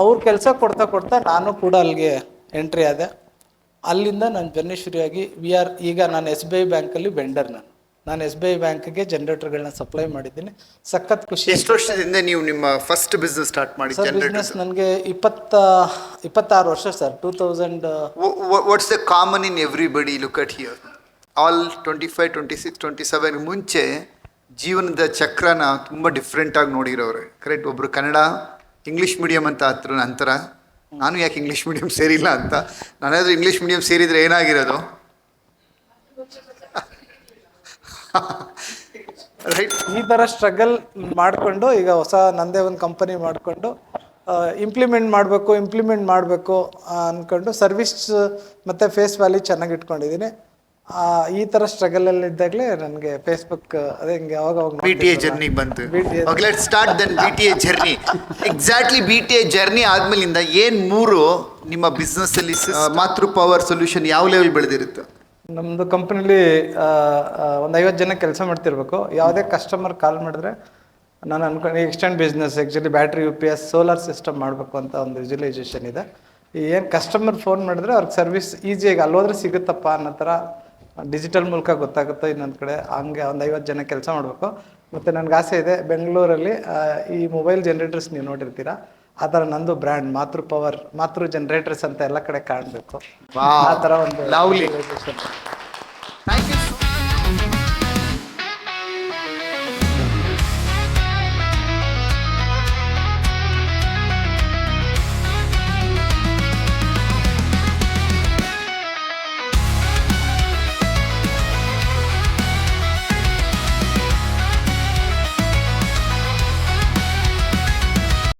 ಅವ್ರು ಕೆಲಸ ಕೊಡ್ತಾ ಕೊಡ್ತಾ ನಾನು ಕೂಡ ಅಲ್ಲಿಗೆ ಎಂಟ್ರಿ ಆದೆ. ಅಲ್ಲಿಂದ ನಾನು ಜರ್ನಿ ಶುರುವಾಗಿ ವಿ ಆರ್ ಈಗ ನಾನು ಎಸ್ ಬಿ ಐ ಬ್ಯಾಂಕಲ್ಲಿ ವೆಂಡರ್ ನಾನು. ನಾನು ಎಸ್ ಬಿ ಐ ಬ್ಯಾಂಕ್ಗೆ ಜನರೇಟರ್ಗಳನ್ನ ಸಪ್ಲೈ ಮಾಡಿದ್ದೀನಿ. ಸಖತ್ ಖುಷಿ. ಎಷ್ಟು ವರ್ಷದಿಂದ ನೀವು ನಿಮ್ಮ ಫಸ್ಟ್ ಬಿಸ್ನೆಸ್ ಸ್ಟಾರ್ಟ್ ಮಾಡಿ ಸರ್ ಬಿಸ್ನೆಸ್ ನನಗೆ ಇಪ್ಪತ್ತ ಇಪ್ಪತ್ತಾರು ವರ್ಷ sir two thousand what's the common in everybody look at here all twenty five twenty six twenty seven ಮುಂಚೆ ಜೀವನದ ಚಕ್ರನ ತುಂಬ ಡಿಫ್ರೆಂಟಾಗಿ ನೋಡಿರೋರು. ಕರೆಕ್ಟ್ ಒಬ್ಬರು ಕನ್ನಡ ಇಂಗ್ಲೀಷ್ ಮೀಡಿಯಮ್ ಅಂತ ಹತ್ರ ನಂತರ ನಾನು ಯಾಕೆ ಇಂಗ್ಲೀಷ್ ಮೀಡಿಯಮ್ ಸೇರಿಲ್ಲ ಅಂತ? ನಾನಾದರೂ ಇಂಗ್ಲೀಷ್ ಮೀಡಿಯಮ್ ಸೇರಿದರೆ ಏನಾಗಿರೋದು? ರೈಟ್ ಈ ಥರ ಸ್ಟ್ರಗಲ್ ಮಾಡಿಕೊಂಡು ಈಗ ಹೊಸ ನಂದೇ ಒಂದು ಕಂಪನಿ ಮಾಡಿಕೊಂಡು ಇಂಪ್ಲಿಮೆಂಟ್ ಮಾಡಬೇಕು ಇಂಪ್ಲಿಮೆಂಟ್ ಮಾಡಬೇಕು ಅಂದ್ಕೊಂಡು ಸರ್ವಿಸ್ ಮತ್ತು ಫೇಸ್ ವ್ಯಾಲ್ಯೂ ಚೆನ್ನಾಗಿ ಇಟ್ಕೊಂಡಿದ್ದೀನಿ ಆ, ಈ ಸ್ಟ್ರಗಲ್ ಅಲ್ಲಿ ಇದ್ದಾಗಲೇ ನನಗೆ ಫೇಸ್ಬುಕ್ ಅದೇ ಹಿಂಗೆ ಅವಾಗ ಅವಾಗ ಬಿ ಟಿ ಎ ಜರ್ನಿ ಬಂತು. BTA let start then B T A journey exactly B T A journey ಆದ್ಮೇಲಿಂದ ಏನ್ ಮೂರು ನಿಮ್ಮ ಬಿಸ್ನೆಸ್ ಅಲ್ಲಿ ಮಾತೃ ಪವರ್ ಸೊಲ್ಯೂಷನ್ ಯಾವ ಲೆವೆಲ್ ಬೆಳೆದಿರುತ್ತೆ? ನಮ್ಮದು ಕಂಪನಿಲಿ ಒಂದು ಐವತ್ತು ಜನ ಕೆಲಸ ಮಾಡ್ತಿರ್ಬೇಕು. ಯಾವುದೇ ಕಸ್ಟಮರ್ ಕಾಲ್ ಮಾಡಿದ್ರೆ ನಾನು ಅನ್ಕೊಂಡು extend business actually battery U P S solar system ಮಾಡಬೇಕು ಅಂತ ಒಂದು ವಿಜುಲೈಸೇಷನ್ ಇದೆ. ಏನು ಕಸ್ಟಮರ್ ಫೋನ್ ಮಾಡಿದ್ರೆ ಅವ್ರಿಗೆ ಸರ್ವಿಸ್ ಈಸಿಯಾಗಿ ಅಲ್ಲೋದ್ರೆ ಸಿಗುತ್ತಪ್ಪ ಅನ್ನೋ ಥರ ಡಿಜಿಟಲ್ ಮೂಲಕ ಗೊತ್ತಾಗುತ್ತೆ ಇನ್ನೊಂದು ಕಡೆ. ಹಂಗೆ ಒಂದು ಐವತ್ತು ಜನ ಕೆಲಸ ಮಾಡಬೇಕು. ಮತ್ತು ನನಗೆ ಆಸೆ ಇದೆ ಬೆಂಗಳೂರಲ್ಲಿ ಈ ಮೊಬೈಲ್ ಜನರೇಟರ್ಸ್ ನೀವು ನೋಡಿರ್ತೀರಾ? ಆ ಥರ ನಂದು ಬ್ರ್ಯಾಂಡ್ ಮಾತೃ ಪವರ್ ಮಾತೃ ಜನರೇಟರ್ಸ್ ಅಂತ ಎಲ್ಲ ಕಡೆ ಕಾಣಬೇಕು. ಆ ಥರ ಒಂದು visualization.